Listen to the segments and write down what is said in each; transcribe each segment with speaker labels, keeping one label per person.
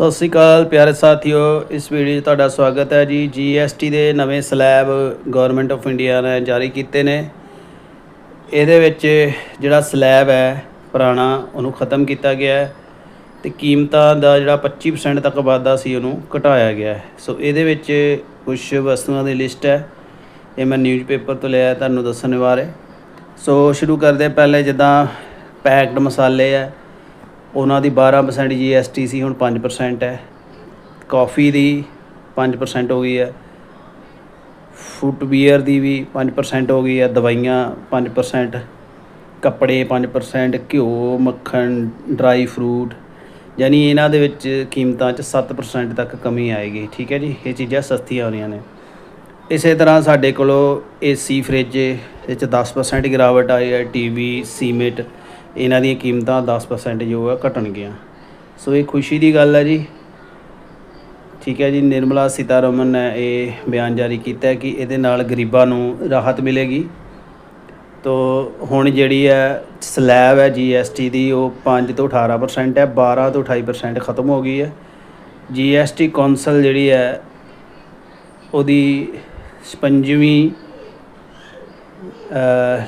Speaker 1: ਸਤਿ ਸ੍ਰੀ ਅਕਾਲ ਪਿਆਰੇ ਸਾਥੀਓ, ਇਸ ਵੀਡੀਓ 'ਚ ਤੁਹਾਡਾ ਸਵਾਗਤ ਹੈ ਜੀ। GST ਦੇ ਨਵੇਂ ਸਲੈਬ ਗਵਰਨਮੈਂਟ ਆਫ ਇੰਡੀਆ ਨੇ ਜਾਰੀ ਕੀਤੇ ਨੇ। ਇਹਦੇ ਵਿੱਚ ਜਿਹੜਾ ਸਲੈਬ ਹੈ, ਪੁਰਾਣਾ, ਉਹਨੂੰ ਖਤਮ ਕੀਤਾ ਗਿਆ ਹੈ ਤੇ ਕੀਮਤਾਂ ਦਾ ਜਿਹੜਾ 25% ਤੱਕ ਵਾਧਾ ਸੀ, ਉਹਨੂੰ ਘਟਾਇਆ ਗਿਆ ਹੈ। ਸੋ ਇਹਦੇ ਵਿੱਚ ਕੁਝ ਵਸਤੂਆਂ ਦੀ ਲਿਸਟ ਹੈ। ਇਹ ਮੈਂ ਨਿਊਜ਼ਪੇਪਰ ਤੋਂ ਲਿਆ, ਤੁਹਾਨੂੰ ਦੱਸਣ ਬਾਰੇ ਸੋ ਸ਼ੁਰੂ ਕਰਦੇ ਪਹਿਲੇ ਜਿੱਦਾਂ ਪੈਕਡ ਮਸਾਲੇ ਹੈ ਉਹਨਾਂ ਦੀ 12% GST ਸੀ, ਹੁਣ 5% ਹੈ। ਕਾਫੀ ਦੀ 5% ਹੋ ਗਈ ਹੈ। ਫੁੱਟਵੀਅਰ ਦੀ ਵੀ 5% ਹੋ ਗਈ ਹੈ। ਦਵਾਈਆਂ 5% ਕੱਪੜੇ 5% ਘਿਓ, ਮੱਖਣ ਡਰਾਈ ਫਰੂਟ ਯਾਨੀ ਇਹਨਾਂ ਦੇ ਵਿੱਚ ਕੀਮਤਾਂ 'ਚ 7% ਤੱਕ ਕਮੀ ਆਏਗੀ। ਠੀਕ ਹੈ ਜੀ? ਇਹ ਚੀਜ਼ਾਂ ਸਸਤੀਆਂ ਹੋ ਰਹੀਆਂ ਨੇ। ਇਸੇ ਤਰ੍ਹਾਂ ਸਾਡੇ ਕੋਲੋਂ ਏਸੀ ਫ੍ਰਿਜ ਇਹ 'ਚ 10% ਗਿਰਾਵਟ ਆਈ ਹੈ। ਟੀਵੀ ਸੀਮਿੰਟ ਇਹਨਾਂ ਦੀਆਂ ਕੀਮਤਾਂ 10% ਜੋ ਹੈ ਘਟਣਗੀਆਂ। ਸੋ ਇਹ ਖੁਸ਼ੀ ਦੀ ਗੱਲ ਹੈ ਜੀ। ਠੀਕ ਹੈ ਜੀ, ਨਿਰਮਲਾ ਸੀਤਾਰਮਨ ਨੇ ਇਹ ਬਿਆਨ ਜਾਰੀ ਕੀਤਾ ਕਿ ਇਹਦੇ ਨਾਲ ਗਰੀਬਾਂ ਨੂੰ ਰਾਹਤ ਮਿਲੇਗੀ। ਤੋ ਹੁਣ ਜਿਹੜੀ ਹੈ ਸਲੈਬ ਹੈ GST ਦੀ, ਉਹ 5 ਤੋਂ 18% ਹੈ 12 ਤੋਂ 28% ਖਤਮ ਹੋ ਗਈ ਹੈ GST ਕੌਂਸਲ ਜਿਹੜੀ ਹੈ ਉਹਦੀ 56ਵੀਂ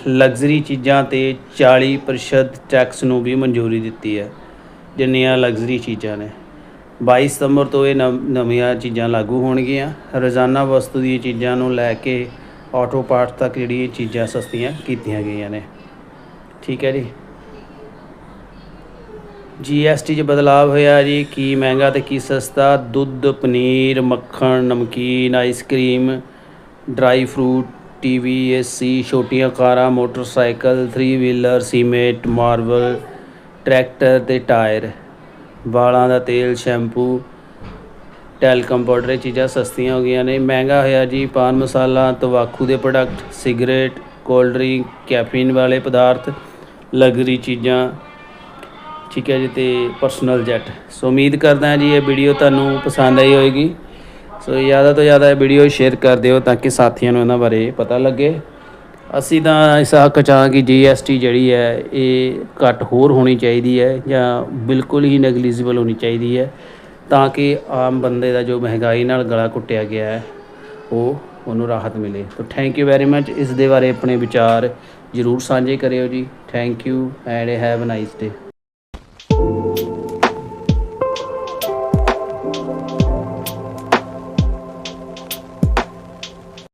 Speaker 1: ਲਗਜ਼ਰੀ ਚੀਜ਼ਾਂ ਤੇ 40% ਟੈਕਸ ਨੂੰ ਵੀ ਮਨਜ਼ੂਰੀ ਦਿੱਤੀ ਹੈ। ਜਿੰਨੀਆਂ ਲਗਜ਼ਰੀ ਚੀਜ਼ਾਂ ਨੇ। 22 ਸਤੰਬਰ ਤੋਂ ਇਹ ਨਵ- ਨਵੀਆਂ ਚੀਜ਼ਾਂ ਲਾਗੂ ਹੋਣਗੀਆਂ। ਰੋਜ਼ਾਨਾ ਵਸਤੂ ਦੀਆਂ ਚੀਜ਼ਾਂ ਨੂੰ ਲੈ ਕੇ ਆਟੋ ਪਾਰਟਸ ਤੱਕ ਜਿਹੜੀਆਂ ਚੀਜ਼ਾਂ ਸਸਤੀਆਂ ਕੀਤੀਆਂ ਗਈਆਂ ਨੇ। ਠੀਕ ਹੈ ਜੀ। GST 'ਚ ਬਦਲਾਅ ਹੋਇਆ ਜੀ। ਕੀ ਮਹਿੰਗਾ ਤੇ ਕੀ ਸਸਤਾ? ਦੁੱਧ, ਪਨੀਰ, ਮੱਖਣ, ਨਮਕੀਨ ice cream dry fruit TV AC ਛੋਟੀਆਂ ਕਾਰਾਂ, motorcycle 3 wheeler cement marble tractor ਤੇ ਟਾਇਰ, ਵਾਲਾਂ ਦਾ ਤੇਲ, ਸ਼ੈਂਪੂ, ਟੈਲਕਮ ਪਾਊਡਰ, ਇਹ ਚੀਜ਼ਾਂ ਸਸਤੀਆਂ ਹੋ ਗਈਆਂ ਨੇ। ਮਹਿੰਗਾ ਹੋਇਆ ਜੀ ਪਾਨ ਮਸਾਲਾ, ਤੰਬਾਕੂ ਦੇ product, cigarette, cold drink, caffeine ਵਾਲੇ ਪਦਾਰਥ, ਲਗਜ਼ਰੀ ਚੀਜ਼ਾਂ, ਠੀਕ ਹੈ ਜੀ, ਤੇ ਪਰਸਨਲ ਜੈਟ। ਸੋ ਉਮੀਦ ਕਰਦਾ ਜੀ ਇਹ ਵੀਡੀਓ ਤੁਹਾਨੂੰ ਪਸੰਦ ਆਈ ਹੋਏਗੀ। ਸੋ ਜ਼ਿਆਦਾ ਤੋਂ ਜ਼ਿਆਦਾ ਇਹ ਵੀਡੀਓ ਸ਼ੇਅਰ ਕਰ ਦਿਓ ਤਾਂ ਕਿ ਸਾਥੀਆਂ ਨੂੰ ਇਹਨਾਂ ਬਾਰੇ ਪਤਾ ਲੱਗੇ। ਅਸੀਂ ਤਾਂ ਇਸ ਹੱਕ 'ਚ ਹਾਂ ਕਿ GST ਜਿਹੜੀ ਹੈ, ਇਹ ਘੱਟ ਹੋਰ ਹੋਣੀ ਚਾਹੀਦੀ ਹੈ ਜਾਂ ਬਿਲਕੁਲ ਹੀ ਨੈਗਲੀਜੀਬਲ ਹੋਣੀ ਚਾਹੀਦੀ ਹੈ ਤਾਂ ਕਿ ਆਮ ਬੰਦੇ ਦਾ ਜੋ ਮਹਿੰਗਾਈ ਨਾਲ ਗਲਾ ਘੁੱਟਿਆ ਗਿਆ ਹੈ, ਉਹ ਉਹਨੂੰ ਰਾਹਤ ਮਿਲੇ। ਤਾਂ ਥੈਂਕ ਯੂ ਵੈਰੀ ਮੱਚ ਇਸ ਦੇ ਬਾਰੇ ਆਪਣੇ ਵਿਚਾਰ ਜ਼ਰੂਰ ਸਾਂਝੇ ਕਰਿਓ ਜੀ। Thank you and have a nice day